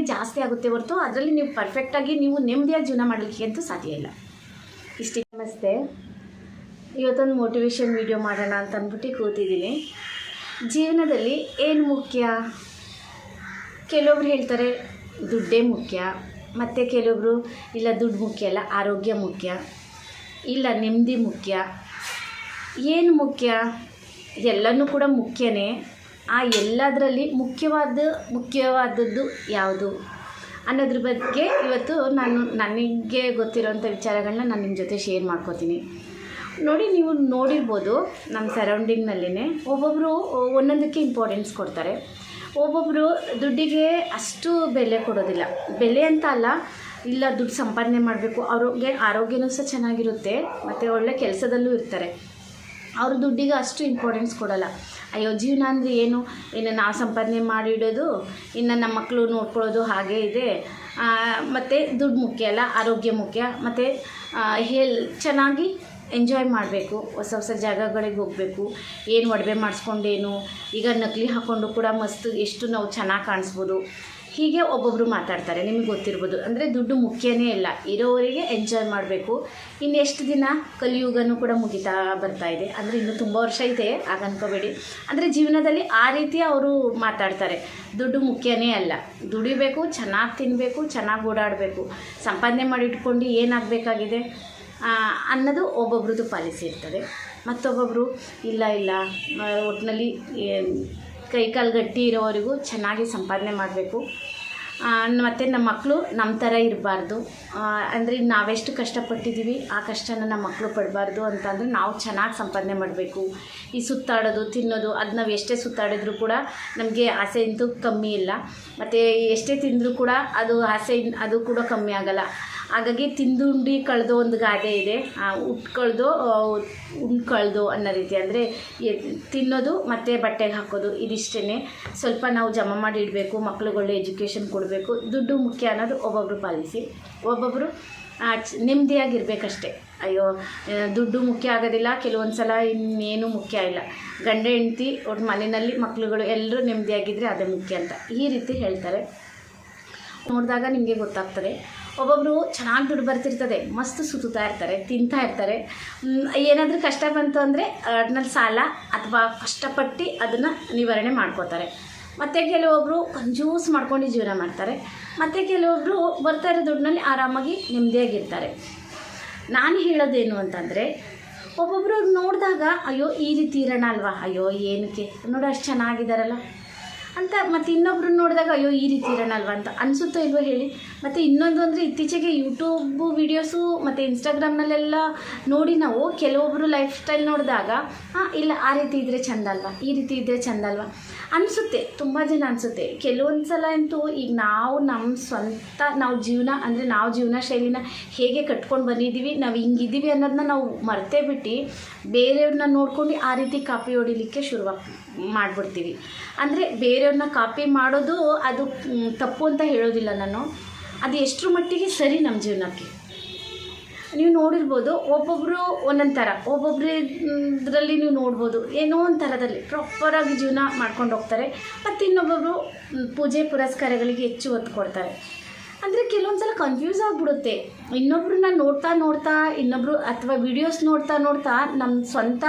ಜಾಸ್ತಿ ಆಗುತ್ತೆ ಹೊರತು ಅದರಲ್ಲಿ ನೀವು ಪರ್ಫೆಕ್ಟಾಗಿ ನೀವು ನೆಮ್ಮದಿಯಾಗಿ ಜೀವನ ಮಾಡಲಿಕ್ಕೆ ಅಂತೂ ಸಾಧ್ಯ ಇಲ್ಲ. ಇಷ್ಟೇ. ನಮಸ್ತೆ. ಇವತ್ತೊಂದು ಮೋಟಿವೇಶನ್ ವೀಡಿಯೋ ಮಾಡೋಣ ಅಂತ ಅಂದ್ಬಿಟ್ಟು ಕೂತಿದ್ದೀನಿ. ಜೀವನದಲ್ಲಿ ಏನು ಮುಖ್ಯ? ಕೆಲವೊಬ್ರು ಹೇಳ್ತಾರೆ ದುಡ್ಡೇ ಮುಖ್ಯ, ಮತ್ತು ಕೆಲವೊಬ್ರು ಇಲ್ಲ ದುಡ್ಡು ಮುಖ್ಯ ಅಲ್ಲ, ಆರೋಗ್ಯ ಮುಖ್ಯ, ಇಲ್ಲ ನೆಮ್ಮದಿ ಮುಖ್ಯ. ಏನು ಮುಖ್ಯ? ಎಲ್ಲನೂ ಕೂಡ ಮುಖ್ಯನೇ. ಆ ಎಲ್ಲದರಲ್ಲಿ ಮುಖ್ಯವಾದ, ಮುಖ್ಯವಾದದ್ದು ಯಾವುದು? ಅನ್ನೋದ್ರ ಬಗ್ಗೆ ಇವತ್ತು ನಾನು ನನಗೆ ಗೊತ್ತಿರೋಂಥ ವಿಚಾರಗಳನ್ನ ನಾನು ನಿಮ್ಮ ಜೊತೆ ಶೇರ್ ಮಾಡ್ಕೋತೀನಿ. ನೋಡಿ, ನೀವು ನೋಡಿರ್ಬೋದು ನಮ್ಮ ಸರೌಂಡಿಂಗ್ನಲ್ಲೇ ಒಬ್ಬೊಬ್ಬರು ಒಂದೊಂದಕ್ಕೆ ಇಂಪಾರ್ಟೆನ್ಸ್ ಕೊಡ್ತಾರೆ. ಒಬ್ಬೊಬ್ಬರು ದುಡ್ಡಿಗೆ ಅಷ್ಟು ಬೆಲೆ ಕೊಡೋದಿಲ್ಲ. ಬೆಲೆ ಅಂತ ಅಲ್ಲ, ಇಲ್ಲ ದುಡ್ಡು ಸಂಪಾದನೆ ಮಾಡಬೇಕು ಅವ್ರಿಗೆ ಆರೋಗ್ಯನೂ ಸಹ ಚೆನ್ನಾಗಿರುತ್ತೆ, ಮತ್ತು ಒಳ್ಳೆ ಕೆಲಸದಲ್ಲೂ ಇರ್ತಾರೆ. ಅವರು ದುಡ್ಡಿಗೆ ಅಷ್ಟು ಇಂಪಾರ್ಟೆನ್ಸ್ ಕೊಡೋಲ್ಲ. ಅಯ್ಯೋ, ಜೀವನ ಅಂದರೆ ಏನು? ಇನ್ನು ನಾವು ಸಂಪಾದನೆ ಮಾಡಿಡೋದು, ಇನ್ನು ನಮ್ಮ ಮಕ್ಕಳು ನೋಡ್ಕೊಳ್ಳೋದು ಹಾಗೆ ಇದೆ. ಮತ್ತು ದುಡ್ಡು ಮುಖ್ಯ ಅಲ್ಲ, ಆರೋಗ್ಯ ಮುಖ್ಯ. ಮತ್ತು ಹೆಲ್ ಚೆನ್ನಾಗಿ ಎಂಜಾಯ್ ಮಾಡಬೇಕು. ಹೊಸ ಹೊಸ ಜಾಗಗಳಿಗೆ ಹೋಗಬೇಕು. ಏನು ಒಡವೆ ಮಾಡಿಸ್ಕೊಂಡೇನು? ಈಗ ನಕಲಿ ಹಾಕ್ಕೊಂಡು ಕೂಡ ಮಸ್ತ್ ಎಷ್ಟು ನಾವು ಚೆನ್ನಾಗಿ ಕಾಣಿಸ್ಬೋದು. ಹೀಗೆ ಒಬ್ಬೊಬ್ಬರು ಮಾತಾಡ್ತಾರೆ, ನಿಮಗೆ ಗೊತ್ತಿರ್ಬೋದು. ಅಂದರೆ ದುಡ್ಡು ಮುಖ್ಯನೇ ಇಲ್ಲ. ಇರೋವರಿಗೆ ಎಂಜಾಯ್ ಮಾಡಬೇಕು. ಇನ್ನು ಎಷ್ಟು ದಿನ ಕಲಿಯುಗನೂ ಕೂಡ ಮುಗಿತಾ ಬರ್ತಾ ಇದೆ. ಅಂದರೆ ಇನ್ನೂ ತುಂಬ ವರ್ಷ ಇದೆ, ಆಗ ಅನ್ಕೋಬೇಡಿ. ಅಂದರೆ ಜೀವನದಲ್ಲಿ ಆ ರೀತಿ ಅವರು ಮಾತಾಡ್ತಾರೆ. ದುಡ್ಡು ಮುಖ್ಯನೇ ಅಲ್ಲ. ದುಡಿಬೇಕು, ಚೆನ್ನಾಗಿ ತಿನ್ನಬೇಕು ಚೆನ್ನಾಗಿ ಓಡಾಡಬೇಕು. ಸಂಪಾದನೆ ಮಾಡಿಟ್ಕೊಂಡು ಏನಾಗಬೇಕಾಗಿದೆ? ಅನ್ನೋದು ಒಬ್ಬೊಬ್ರದ್ದು ಪಾಲಿಸಿ ಇರ್ತದೆ. ಮತ್ತೊಬ್ಬೊಬ್ಬರು ಇಲ್ಲ ಇಲ್ಲ ಒಟ್ಟಿನಲ್ಲಿ ಕೈಕಾಲು ಗಟ್ಟಿ ಇರೋವರೆಗೂ ಚೆನ್ನಾಗಿ ಸಂಪಾದನೆ ಮಾಡಬೇಕು. ಮತ್ತು ನಮ್ಮ ಮಕ್ಕಳು ನಮ್ಮ ಥರ ಇರಬಾರ್ದು. ಅಂದರೆ ನಾವೆಷ್ಟು ಕಷ್ಟಪಟ್ಟಿದ್ದೀವಿ, ಆ ಕಷ್ಟನ ನಮ್ಮ ಮಕ್ಕಳು ಪಡಬಾರ್ದು ಅಂತಂದರೆ ನಾವು ಚೆನ್ನಾಗಿ ಸಂಪಾದನೆ ಮಾಡಬೇಕು. ಈ ಸುತ್ತಾಡೋದು, ತಿನ್ನೋದು, ಅದು ನಾವು ಎಷ್ಟೇ ಸುತ್ತಾಡಿದ್ರು ಕೂಡ ನಮಗೆ ಆಸೆ ಅಂತೂ ಕಮ್ಮಿ ಇಲ್ಲ. ಮತ್ತು ಎಷ್ಟೇ ತಿಂದರೂ ಕೂಡ ಅದು ಆಸೆ ಅದು ಕೂಡ ಕಮ್ಮಿ ಆಗಲ್ಲ. ಹಾಗಾಗಿ ತಿಂದುಂಡಿ ಕಳೆದು ಒಂದು ಗಾದೆ ಇದೆ. ಉಟ್ಕೊಳ್ದು ಕಳೆದು ಅನ್ನೋ ರೀತಿ. ಅಂದರೆ ತಿನ್ನೋದು ಮತ್ತು ಬಟ್ಟೆಗೆ ಹಾಕೋದು ಇದಿಷ್ಟೇ ಸ್ವಲ್ಪ ನಾವು ಜಮಾ ಮಾಡಿ ಇಡಬೇಕು, ಮಕ್ಳಿಗೆ ಎಜುಕೇಷನ್ ಕೊಡಬೇಕು. ದುಡ್ಡು ಮುಖ್ಯ ಅನ್ನೋದು ಒಬ್ಬೊಬ್ಬರು ಪಾಲಿಸಿ. ಒಬ್ಬೊಬ್ಬರು ನೆಮ್ಮದಿಯಾಗಿರ್ಬೇಕಷ್ಟೆ. ಅಯ್ಯೋ ದುಡ್ಡು ಮುಖ್ಯ ಆಗೋದಿಲ್ಲ ಕೆಲವೊಂದು ಸಲ ಇನ್ನೇನು ಮುಖ್ಯ ಇಲ್ಲ. ಗಂಡ, ಹೆಂಡ್ತಿ ಒಟ್ಟು ಮನೆಯಲ್ಲಿ ಮಕ್ಕಳುಗಳು ಎಲ್ಲರೂ ನೆಮ್ಮದಿಯಾಗಿದ್ದರೆ ಅದೇ ಮುಖ್ಯ ಅಂತ ಈ ರೀತಿ ಹೇಳ್ತಾರೆ. ನೋಡಿದಾಗ ನಿಮಗೆ ಗೊತ್ತಾಗ್ತದೆ. ಒಬ್ಬೊಬ್ಬರು ಚೆನ್ನಾಗಿ ದುಡ್ಡು ಬರ್ತಿರ್ತದೆ, ಮಸ್ತ್ ಸುತ್ತಾ ಇರ್ತಾರೆ, ತಿಂತಾ ಇರ್ತಾರೆ. ಏನಾದರೂ ಕಷ್ಟ ಬಂತು ಅಂದರೆ ಅದ್ರಲ್ಲಿ ಸಾಲ ಅಥವಾ ಕಷ್ಟಪಟ್ಟು ಅದನ್ನು ನಿವಾರಣೆ ಮಾಡ್ಕೋತಾರೆ ಮತ್ತು ಕೆಲವೊಬ್ಬರು ಕಂಜೂಸ್ ಮಾಡ್ಕೊಂಡು ಜೀವನ ಮಾಡ್ತಾರೆ. ಮತ್ತು ಕೆಲವೊಬ್ಬರು ಬರ್ತಾ ಇರೋ ದುಡ್ಡಿನಲ್ಲಿ ಆರಾಮಾಗಿ ನೆಮ್ಮದಿಯಾಗಿರ್ತಾರೆ. ನಾನು ಹೇಳೋದೇನು ಅಂತಂದರೆ ಒಬ್ಬೊಬ್ಬರು ನೋಡಿದಾಗ, ಅಯ್ಯೋ, ಈ ರೀತಿ ಇರೋಣ ಅಲ್ವಾ? ಅಯ್ಯೋ, ಏನಕ್ಕೆ? ನೋಡು, ಅಷ್ಟು ಚೆನ್ನಾಗಿದ್ದಾರಲ್ಲ. ಅಂತ ಮತ್ತು ಇನ್ನೊಬ್ರು ನೋಡಿದಾಗ, ಅಯ್ಯೋ, ಈ ರೀತಿ ಇರೋಣ ಅಲ್ವಾ ಅಂತ ಅನಿಸುತ್ತೋ ಇಲ್ವೋ ಹೇಳಿ. ಮತ್ತು ಇನ್ನೊಂದು ಅಂದರೆ ಇತ್ತೀಚೆಗೆ ಯೂಟ್ಯೂಬು ವೀಡಿಯೋಸು ಮತ್ತು ಇನ್ಸ್ಟಾಗ್ರಾಮ್ನಲ್ಲೆಲ್ಲ ನೋಡಿ ನಾವು ಕೆಲವೊಬ್ಬರು ಲೈಫ್ ಸ್ಟೈಲ್ ನೋಡಿದಾಗ ಹಾಂ ಇಲ್ಲ, ಆ ರೀತಿ ಇದ್ದರೆ ಚಂದಲ್ವಾ? ಈ ರೀತಿ ಇದ್ದರೆ ಚಂದಲ್ವಾ? ಅನಿಸುತ್ತೆ, ತುಂಬ ಜನ ಅನಿಸುತ್ತೆ. ಕೆಲವೊಂದು ಸಲ ಅಂತೂ ಈಗ ನಾವು ನಮ್ಮ ಸ್ವಂತ ನಾವು ಜೀವನ, ಅಂದರೆ ನಾವು ಜೀವನ ಶೈಲಿನ ಹೇಗೆ ಕಟ್ಕೊಂಡು ಬಂದಿದ್ದೀವಿ, ನಾವು ಹಿಂಗಿದ್ದೀವಿ ಅನ್ನೋದನ್ನ ನಾವು ಮರ್ತೇ ಬಿಟ್ಟು ಬೇರೆಯವ್ರನ್ನ ನೋಡ್ಕೊಂಡು ಆ ರೀತಿ ಕಾಪಿ ಹೊಡಿಲಿಕ್ಕೆ ಶುರು ಮಾಡಿಬಿಡ್ತೀವಿ. ಅಂದರೆ ಬೇರೆಯವ್ರನ್ನ ಕಾಪಿ ಮಾಡೋದು ಅದು ತಪ್ಪು ಅಂತ ಹೇಳೋದಿಲ್ಲ ನಾನು. ಅದು ಎಷ್ಟರ ಮಟ್ಟಿಗೆ ಸರಿ ನಮ್ಮ ಜೀವನಕ್ಕೆ? ನೀವು ನೋಡಿರ್ಬೋದು ಒಬ್ಬೊಬ್ಬರು ಒಂದೊಂದು ಥರ ಒಬ್ಬೊಬ್ಬರದ್ರಲ್ಲಿ ನೀವು ನೋಡ್ಬೋದು, ಏನೋ ಒಂದು ಥರದಲ್ಲಿ ಪ್ರಾಪರಾಗಿ ಜೀವನ ಮಾಡ್ಕೊಂಡು ಹೋಗ್ತಾರೆ, ಮತ್ತು ಇನ್ನೊಬ್ಬೊಬ್ಬರು ಪೂಜೆ ಪುರಸ್ಕಾರಗಳಿಗೆ ಹೆಚ್ಚು ಒತ್ತು ಕೊಡ್ತಾರೆ. ಅಂದರೆ ಕೆಲವೊಂದು ಸಲ ಕನ್ಫ್ಯೂಸ್ ಆಗಿಬಿಡುತ್ತೆ ಇನ್ನೊಬ್ರನ್ನ ನೋಡ್ತಾ ನೋಡ್ತಾ ಇನ್ನೊಬ್ಬರು ಅಥವಾ ವಿಡಿಯೋಸ್ ನೋಡ್ತಾ ನೋಡ್ತಾ ನಮ್ಮ ಸ್ವಂತ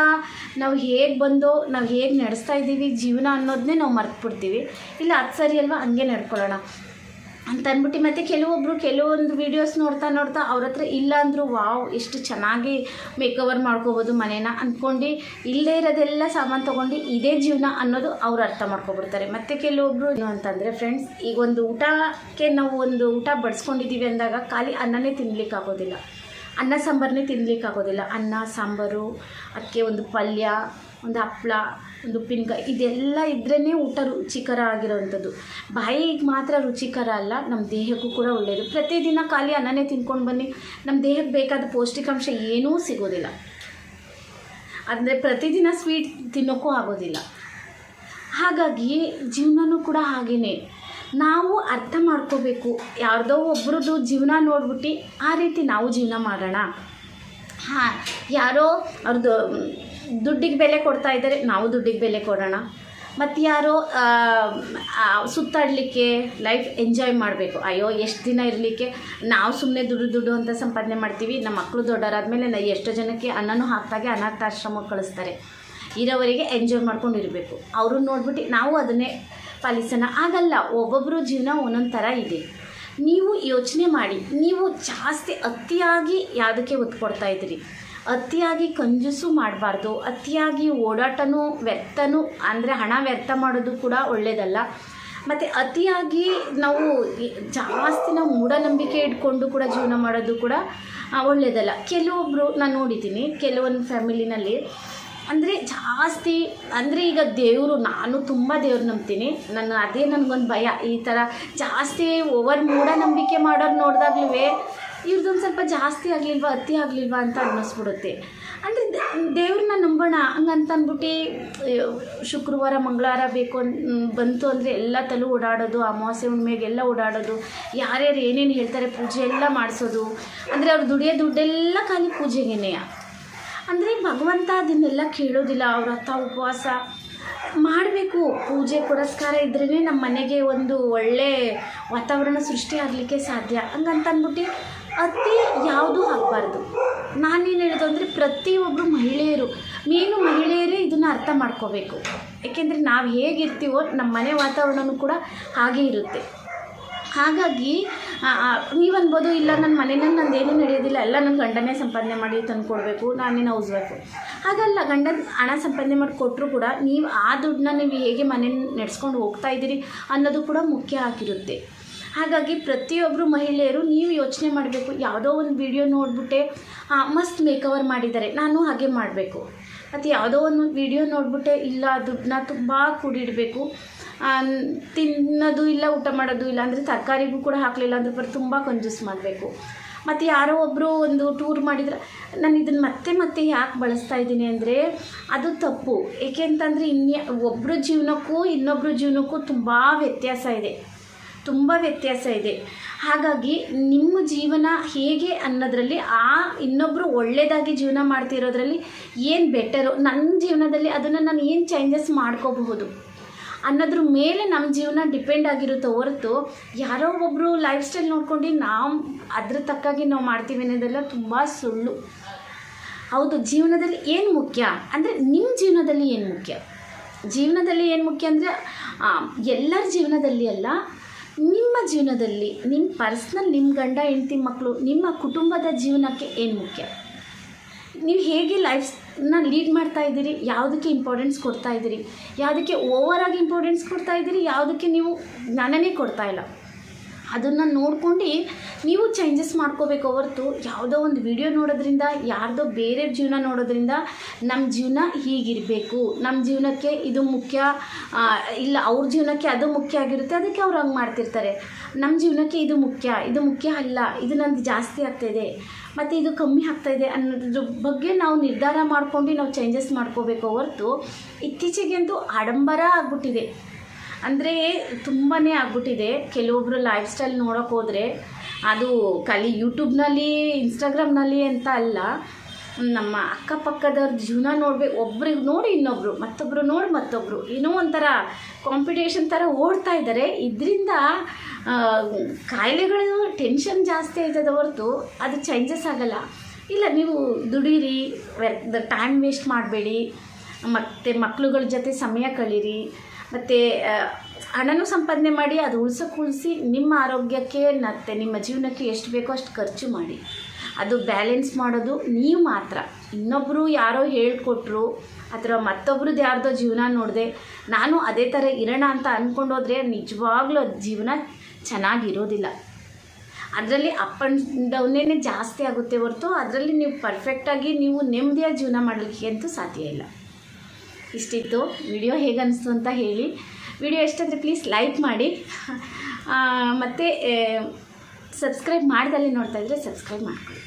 ನಾವು ಹೇಗೆ ಬಂದೋ, ನಾವು ಹೇಗೆ ನಡೆಸ್ತಾ ಇದ್ದೀವಿ ಜೀವನ ಅನ್ನೋದನ್ನೇ ನಾವು ಮರ್ತ್ಬಿಡ್ತೀವಿ. ಇಲ್ಲ ಅದು ಸರಿ ಅಲ್ವಾ? ಹಂಗೆ ನಡ್ಕೊಳ್ಳೋಣ. ಅಂತ ಅಂದ್ಬಿಟ್ಟು ಮತ್ತು ಕೆಲವೊಬ್ಬರು ಕೆಲವೊಂದು ವೀಡಿಯೋಸ್ ನೋಡ್ತಾ ನೋಡ್ತಾ ಅವ್ರ ಹತ್ರ ಇಲ್ಲ ಅಂದರೂ, ವಾವ್ ಎಷ್ಟು ಚೆನ್ನಾಗಿ ಮೇಕವರ್ ಮಾಡ್ಕೋಬೋದು ಮನೇನ ಅಂದ್ಕೊಂಡು ಇಲ್ಲೇ ಇರೋದೆಲ್ಲ ಸಾಮಾನು ತೊಗೊಂಡು ಇದೇ ಜೀವನ ಅನ್ನೋದು ಅವ್ರು ಅರ್ಥ ಮಾಡ್ಕೊಬಿಡ್ತಾರೆ. ಮತ್ತು ಕೆಲವೊಬ್ಬರು ಏನು ಅಂತಂದರೆ, ಫ್ರೆಂಡ್ಸ್, ಈಗ ಒಂದು ಊಟಕ್ಕೆ ನಾವು ಒಂದು ಊಟ ಬಡಿಸ್ಕೊಂಡಿದ್ದೀವಿ ಅಂದಾಗ ಖಾಲಿ ಅನ್ನನೇ ತಿನ್ಲಿಕ್ಕೆ ಆಗೋದಿಲ್ಲ. ಅನ್ನ ಸಾಂಬಾರನ್ನೇ ತಿನ್ಲಿಕ್ಕೆ ಆಗೋದಿಲ್ಲ. ಅನ್ನ, ಸಾಂಬಾರು ಅದಕ್ಕೆ ಒಂದು ಪಲ್ಯ ಒಂದು ಹಪ್ಪಳ ಒಂದು ಉಪ್ಪಿನಕಾಯಿ, ಇದೆಲ್ಲ ಇದ್ರೇ ಊಟ ರುಚಿಕರ ಆಗಿರೋವಂಥದ್ದು ಬಾಯಿಗೆ ಮಾತ್ರ ರುಚಿಕರ ಅಲ್ಲ ನಮ್ಮ ದೇಹಕ್ಕೂ ಕೂಡ ಒಳ್ಳೆಯದು ಪ್ರತಿದಿನ ಖಾಲಿ ಅನ್ನನೇ ತಿನ್ಕೊಂಡು ಬನ್ನಿ. ನಮ್ಮ ದೇಹಕ್ಕೆ ಬೇಕಾದ ಪೌಷ್ಟಿಕಾಂಶ ಏನೂ ಸಿಗೋದಿಲ್ಲ. ಅಂದರೆ ಪ್ರತಿದಿನ ಸ್ವೀಟ್ ತಿನ್ನೋಕ್ಕೂ ಆಗೋದಿಲ್ಲ. ಹಾಗಾಗಿ ಜೀವನವೂ ಕೂಡ ಹಾಗೆಯೇ ನಾವು ಅರ್ಥ ಮಾಡ್ಕೋಬೇಕು. ಯಾರ್ದೋ ಒಬ್ರದ್ದು ಜೀವನ ನೋಡ್ಬಿಟ್ಟು ಆ ರೀತಿ ನಾವು ಜೀವನ ಮಾಡೋಣ. ಹಾಂ, ಯಾರೋ ಅವ್ರದ್ದು ದುಡ್ಡಿಗೆ ಬೆಲೆ ಕೊಡ್ತಾ ಇದ್ದಾರೆ, ನಾವು ದುಡ್ಡಿಗೆ ಬೆಲೆ ಕೊಡೋಣ. ಮತ್ತು ಯಾರೋ ಸುತ್ತಾಡಲಿಕ್ಕೆ ಲೈಫ್ ಎಂಜಾಯ್ ಮಾಡಬೇಕು. ಅಯ್ಯೋ, ಎಷ್ಟು ದಿನ ಇರಲಿಕ್ಕೆ, ನಾವು ಸುಮ್ಮನೆ ದುಡ್ಡು ದುಡ್ಡು ಅಂತ ಸಂಪಾದನೆ ಮಾಡ್ತೀವಿ ನಮ್ಮ ಮಕ್ಕಳು ದೊಡ್ಡವರಾದ್ಮೇಲೆ ನಾ ಎಷ್ಟೋ ಜನಕ್ಕೆ ಅನ್ನನೂ ಹಾಕ್ದಾಗೆ ಅನಾಥಾಶ್ರಮ ಕಳಿಸ್ತಾರೆ. ಇರೋವರಿಗೆ ಎಂಜಾಯ್ ಮಾಡ್ಕೊಂಡು ಇರಬೇಕು. ಅವ್ರನ್ನ ನೋಡ್ಬಿಟ್ಟು ನಾವು ಅದನ್ನೇ ಪಾಲಿಸೋಣ. ಆಗಲ್ಲ ಒಬ್ಬೊಬ್ಬರು ಜೀವನ ಒಂದೊಂದು ಥರ ಇದೆ. ನೀವು ಯೋಚನೆ ಮಾಡಿ, ನೀವು ಜಾಸ್ತಿ ಅತಿಯಾಗಿ ಯಾವುದಕ್ಕೆ ಒತ್ತು ಕೊಡ್ತಾ ಇದ್ದೀರಿ? ಅತಿಯಾಗಿ ಕಂಜುಸು ಮಾಡಬಾರ್ದು, ಅತಿಯಾಗಿ ಓಡಾಟನೂ ವ್ಯರ್ಥನೂ, ಅಂದರೆ ಹಣ ವ್ಯರ್ಥ ಮಾಡೋದು ಕೂಡ ಒಳ್ಳೆಯದಲ್ಲ ಮತ್ತು ಅತಿಯಾಗಿ ನಾವು ಜಾಸ್ತಿ ನಾವು ಮೂಢನಂಬಿಕೆ ಇಟ್ಕೊಂಡು ಕೂಡ ಜೀವನ ಮಾಡೋದು ಕೂಡ ಒಳ್ಳೆಯದಲ್ಲ ಕೆಲವೊಬ್ಬರು ನಾನು ನೋಡಿದ್ದೀನಿ, ಕೆಲವೊಂದು ಫ್ಯಾಮಿಲಿನಲ್ಲಿ, ಅಂದರೆ ಜಾಸ್ತಿ, ಅಂದರೆ ಈಗ ದೇವರು, ನಾನು ತುಂಬ ದೇವ್ರು ನಂಬ್ತೀನಿ. ನಾನು ಅದೇ ನನಗೊಂದು ಭಯ. ಈ ಥರ ಜಾಸ್ತಿ ಓವರ್ ಮೂಢನಂಬಿಕೆ ಮಾಡೋರು ನೋಡಿದಾಗ್ಲೂ ಇವ್ರದ್ದೊಂದು ಸ್ವಲ್ಪ ಜಾಸ್ತಿ ಆಗಲಿಲ್ವಾ, ಅತಿ ಆಗಲಿಲ್ವಾ ಅಂತ ಅನ್ನಿಸ್ಬಿಡುತ್ತೆ ಅಂದರೆ ದೇವ್ರನ್ನ ನಂಬೋಣ, ಹಂಗಂತ ಅಂದ್ಬಿಟ್ಟು ಶುಕ್ರವಾರ ಮಂಗಳವಾರ ಬೇಕು ಅನ್ ಬಂತು ಅಂದರೆ ಎಲ್ಲ ತಲೂ ಓಡಾಡೋದು, ಅಮಾವಾಸ್ಯೆ ಹುಣ್ಣಿಮೆಗೆಲ್ಲ ಓಡಾಡೋದು, ಯಾರ್ಯಾರು ಏನೇನು ಹೇಳ್ತಾರೆ ಪೂಜೆ ಎಲ್ಲ ಮಾಡಿಸೋದು. ಅಂದರೆ ಅವ್ರು ದುಡಿಯೋ ದುಡ್ಡೆಲ್ಲ ಖಾಲಿ ಪೂಜೆಗೇನೆಯ ಅಂದರೆ ಭಗವಂತ ಅದನ್ನೆಲ್ಲ ಕೇಳೋದಿಲ್ಲ, ಅವ್ರ ಹತ್ತ ಉಪವಾಸ ಮಾಡಬೇಕು. ಪೂಜೆ ಪುರಸ್ಕಾರ ಇದ್ರೇ ನಮ್ಮ ಮನೆಗೆ ಒಂದು ಒಳ್ಳೆ ವಾತಾವರಣ ಸೃಷ್ಟಿ ಆಗಲಿಕ್ಕೆ ಸಾಧ್ಯ. ಹಂಗಂತ ಅಂದ್ಬಿಟ್ಟು ಅತಿ ಯಾವುದೂ ಆಗಬಾರ್ದು. ನಾನೇನು ಹೇಳೋದು ಅಂದರೆ ಪ್ರತಿಯೊಬ್ಬರು ಮಹಿಳೆಯರು ಮೇನು ಮಹಿಳೆಯರೇ ಇದನ್ನು ಅರ್ಥ ಮಾಡ್ಕೋಬೇಕು. ಏಕೆಂದರೆ ನಾವು ಹೇಗಿರ್ತೀವೋ ನಮ್ಮ ಮನೆ ವಾತಾವರಣವೂ ಕೂಡ ಹಾಗೇ ಇರುತ್ತೆ. ಹಾಗಾಗಿ ನೀವು ಅನ್ಬೋದು ಇಲ್ಲ ನನ್ನ ಮನೆಯಲ್ಲಿ ನಂದು ಏನೂ ನಡೆಯೋದಿಲ್ಲ, ಎಲ್ಲ ನನ್ನ ಗಂಡನೇ ಸಂಪಾದನೆ ಮಾಡಿ ತಂದು ಕೊಡಬೇಕು ನಾನೇನು ಹೌಸ್ ಹಾಗಲ್ಲ, ಗಂಡನ ಹಣ ಸಂಪಾದನೆ ಮಾಡಿ ಕೊಟ್ಟರು ಕೂಡ ನೀವು ಆ ದುಡ್ಡನ್ನ ನೀವು ಹೇಗೆ ಮನೇನ ನಡೆಸ್ಕೊಂಡು ಹೋಗ್ತಾ ಇದ್ದೀರಿ ಅನ್ನೋದು ಕೂಡ ಮುಖ್ಯ ಆಗಿರುತ್ತೆ. ಹಾಗಾಗಿ ಪ್ರತಿಯೊಬ್ಬರು ಮಹಿಳೆಯರು ನೀವು ಯೋಚನೆ ಮಾಡಬೇಕು. ಯಾವುದೋ ಒಂದು ವಿಡಿಯೋ ನೋಡಿಬಿಟ್ಟೆ ಮಸ್ತ್ ಮೇಕವರ್ ಮಾಡಿದ್ದಾರೆ. ನಾನು ಹಾಗೆ ಮಾಡಬೇಕು. ಮತ್ತು ಯಾವುದೋ ಒಂದು ವಿಡಿಯೋ ನೋಡಿಬಿಟ್ಟೆ, ಇಲ್ಲ, ದುಡ್ಡನ್ನ ತುಂಬ ಕೂಡಿಡಬೇಕು. ತಿನ್ನೋದು ಇಲ್ಲ, ಊಟ ಮಾಡೋದು ಇಲ್ಲ ಅಂದರೆ ತರಕಾರಿಗೂ ಕೂಡ ಹಾಕಲಿಲ್ಲ ಅಂದ್ರೆ ಬರೀ ತುಂಬ ಕಂಜೂಸ್ ಮಾಡಬೇಕು. ಮತ್ತು ಯಾರೋ ಒಬ್ಬರು ಒಂದು ಟೂರ್ ಮಾಡಿದ್ರೆ, ನಾನು ಇದನ್ನು ಮತ್ತೆ ಮತ್ತೆ ಯಾಕೆ ಬಳಸ್ತಾ ಇದ್ದೀನಿ ಅಂದರೆ, ಅದು ತಪ್ಪು. ಏಕೆ ಅಂತಂದರೆ, ಇನ್ಯ ಒಬ್ಬರ ಜೀವನಕ್ಕೂ ಇನ್ನೊಬ್ಬರ ಜೀವನಕ್ಕೂ ತುಂಬ ವ್ಯತ್ಯಾಸ ಇದೆ. ತುಂಬ ವ್ಯತ್ಯಾಸ ಇದೆ. ಹಾಗಾಗಿ ನಿಮ್ಮ ಜೀವನ ಹೇಗೆ ಅನ್ನೋದ್ರಲ್ಲಿ ಆ ಇನ್ನೊಬ್ಬರು ಒಳ್ಳೆಯದಾಗಿ ಜೀವನ ಮಾಡ್ತಿರೋದ್ರಲ್ಲಿ ಏನು ಬೆಟರು ನನ್ನ ಜೀವನದಲ್ಲಿ ಅದನ್ನು ನಾನು ಏನು ಚೇಂಜಸ್ ಮಾಡ್ಕೋಬಹುದು ಅನ್ನೋದ್ರ ಮೇಲೆ ನಮ್ಮ ಜೀವನ ಡಿಪೆಂಡ್ ಆಗಿರುತ್ತೆ ಹೊರತು ಯಾರೋ ಒಬ್ಬರು ಲೈಫ್ ಸ್ಟೈಲ್ ನೋಡ್ಕೊಂಡು ನಾವು ಅದ್ರ ತಕ್ಕಾಗಿ ನಾವು ಮಾಡ್ತೀವಿ ಅನ್ನೋದೆಲ್ಲ ತುಂಬ ಸುಳ್ಳು. ಹೌದು, ಜೀವನದಲ್ಲಿ ಏನು ಮುಖ್ಯ ಅಂದರೆ ನಿಮ್ಮ ಜೀವನದಲ್ಲಿ ಏನು ಮುಖ್ಯ? ಜೀವನದಲ್ಲಿ ಏನು ಮುಖ್ಯ ಅಂದರೆ ಎಲ್ಲರ ಜೀವನದಲ್ಲಿ ಅಲ್ಲ ನಿಮ್ಮ ಜೀವನದಲ್ಲಿ ನಿಮ್ಮ ಪರ್ಸ್ನಲ್ ನಿಮ್ಮ ಗಂಡ, ಹೆಂಡತಿ ಮಕ್ಕಳು ನಿಮ್ಮ ಕುಟುಂಬದ ಜೀವನಕ್ಕೆ ಏನು ಮುಖ್ಯ? ನೀವು ಹೇಗೆ ಲೈಫ್ನ ಲೀಡ್ ಮಾಡ್ತಾ ಇದ್ದೀರಿ? ಯಾವುದಕ್ಕೆ ಇಂಪಾರ್ಟೆನ್ಸ್ ಕೊಡ್ತಾ ಇದ್ದೀರಿ? ಯಾವುದಕ್ಕೆ ಓವರಾಗಿ ಇಂಪಾರ್ಟೆನ್ಸ್ ಕೊಡ್ತಾ ಇದ್ದೀರಿ? ಯಾವುದಕ್ಕೆ ನೀವು ಜ್ಞಾನನೇ ಕೊಡ್ತಾ ಇಲ್ಲ? ಅದನ್ನು ನೋಡ್ಕೊಂಡು ನೀವು ಚೇಂಜಸ್ ಮಾಡ್ಕೋಬೇಕು ಹೊರತು ಯಾವುದೋ ಒಂದು ವಿಡಿಯೋ ನೋಡೋದ್ರಿಂದ, ಯಾರ್ದೋ ಬೇರೆ ಜೀವನ ನೋಡೋದ್ರಿಂದ ನಮ್ಮ ಜೀವನ ಹೀಗಿರಬೇಕು. ನಮ್ಮ ಜೀವನಕ್ಕೆ ಇದು ಮುಖ್ಯ ಇಲ್ಲ ಅವ್ರ ಜೀವನಕ್ಕೆ ಅದು ಮುಖ್ಯ ಆಗಿರುತ್ತೆ, ಅದಕ್ಕೆ ಅವ್ರು ಹಂಗೆ ಮಾಡ್ತಿರ್ತಾರೆ. ನಮ್ಮ ಜೀವನಕ್ಕೆ ಇದು ಮುಖ್ಯ ಇದು ಮುಖ್ಯ ಅಲ್ಲ, ಇದು ನಂದು ಜಾಸ್ತಿ ಆಗ್ತಾಯಿದೆ ಮತ್ತು ಇದು ಕಮ್ಮಿ ಆಗ್ತಾಯಿದೆ ಅನ್ನೋದ್ರ ಬಗ್ಗೆ ನಾವು ನಿರ್ಧಾರ ಮಾಡ್ಕೊಂಡು ನಾವು ಚೇಂಜಸ್ ಮಾಡ್ಕೋಬೇಕು ಹೊರತು ಇತ್ತೀಚೆಗೆಂದು ಆಡಂಬರ ಆಗ್ಬಿಟ್ಟಿದೆ. ಅಂದರೆ ತುಂಬಾ ಆಗ್ಬಿಟ್ಟಿದೆ. ಕೆಲವೊಬ್ರು ಲೈಫ್ ಸ್ಟೈಲ್ ನೋಡೋಕೆ ಹೋದರೆ ಅದು ಖಾಲಿ ಯೂಟ್ಯೂಬ್ನಲ್ಲಿ ಇನ್ಸ್ಟಾಗ್ರಾಮ್ನಲ್ಲಿ ಅಂತ ಅಲ್ಲ. ನಮ್ಮ ಅಕ್ಕಪಕ್ಕದವ್ರ ಜೀವನ ನೋಡ್ಬೇಕು ಒಬ್ರಿಗೆ ನೋಡಿ ಇನ್ನೊಬ್ಬರು ಮತ್ತೊಬ್ಬರು ನೋಡಿ ಮತ್ತೊಬ್ಬರು ಏನೋ ಒಂಥರ ಕಾಂಪಿಟೇಷನ್ ಥರ ಓಡ್ತಾ ಇದ್ದಾರೆ ಇದರಿಂದ ಕಾಯಿಲೆಗಳು ಟೆನ್ಷನ್ ಜಾಸ್ತಿ ಆಯ್ತದೆ ಹೊರತು ಅದು ಚೇಂಜಸ್ ಆಗಲ್ಲ. ಇಲ್ಲ, ನೀವು ದುಡೀರಿ ಟೈಮ್ ವೇಸ್ಟ್ ಮಾಡಬೇಡಿ. ಮತ್ತು ಮಕ್ಕಳುಗಳ ಜೊತೆ ಸಮಯ ಕಳೀರಿ. ಮತ್ತು ಹಣನೂ ಸಂಪಾದನೆ ಮಾಡಿ, ಅದು ಉಳ್ಸೋಕೆ ಉಳಿಸಿ ನಿಮ್ಮ ಆರೋಗ್ಯಕ್ಕೆ ಮತ್ತು ನಿಮ್ಮ ಜೀವನಕ್ಕೆ ಎಷ್ಟು ಬೇಕೋ ಅಷ್ಟು ಖರ್ಚು ಮಾಡಿ. ಅದು ಬ್ಯಾಲೆನ್ಸ್ ಮಾಡೋದು ನೀವು ಮಾತ್ರ. ಇನ್ನೊಬ್ಬರು ಯಾರೋ ಹೇಳ್ಕೊಟ್ರು, ಅಥವಾ ಮತ್ತೊಬ್ರದ್ದು ಯಾರ್ದೋ ಜೀವನ ನೋಡಿದೆ, ನಾನು ಅದೇ ಥರ ಇರೋಣ ಅಂತ ಅಂದ್ಕೊಂಡೋದ್ರೆ ನಿಜವಾಗ್ಲೂ ಅದು ಜೀವನ ಚೆನ್ನಾಗಿರೋದಿಲ್ಲ. ಅದರಲ್ಲಿ ಅಪ್ ಆ್ಯಂಡ್ ಡೌನೇ ಜಾಸ್ತಿ ಆಗುತ್ತೆ ಹೊರತು, ಅದರಲ್ಲಿ ನೀವು ಪರ್ಫೆಕ್ಟಾಗಿ ನೀವು ನೆಮ್ಮದಿಯಾಗಿ ಜೀವನ ಮಾಡಲಿಕ್ಕೆ ಅಂತೂ ಸಾಧ್ಯ ಇಲ್ಲ. ಇಷ್ಟಿತ್ತು. ವಿಡಿಯೋ ಹೇಗೆ ಅಂತ ಹೇಳಿ. ವಿಡಿಯೋ ಇಷ್ಟಂದರೆ ಪ್ಲೀಸ್ ಲೈಕ್ ಮಾಡಿ. ಮತ್ತು ಸಬ್ಸ್ಕ್ರೈಬ್ ಮಾಡ್ದಲ್ಲಿ ನೋಡ್ತಾ ಇದ್ದರೆ ಸಬ್ಸ್ಕ್ರೈಬ್ ಮಾಡ್ಕೊಳ್ಳಿ.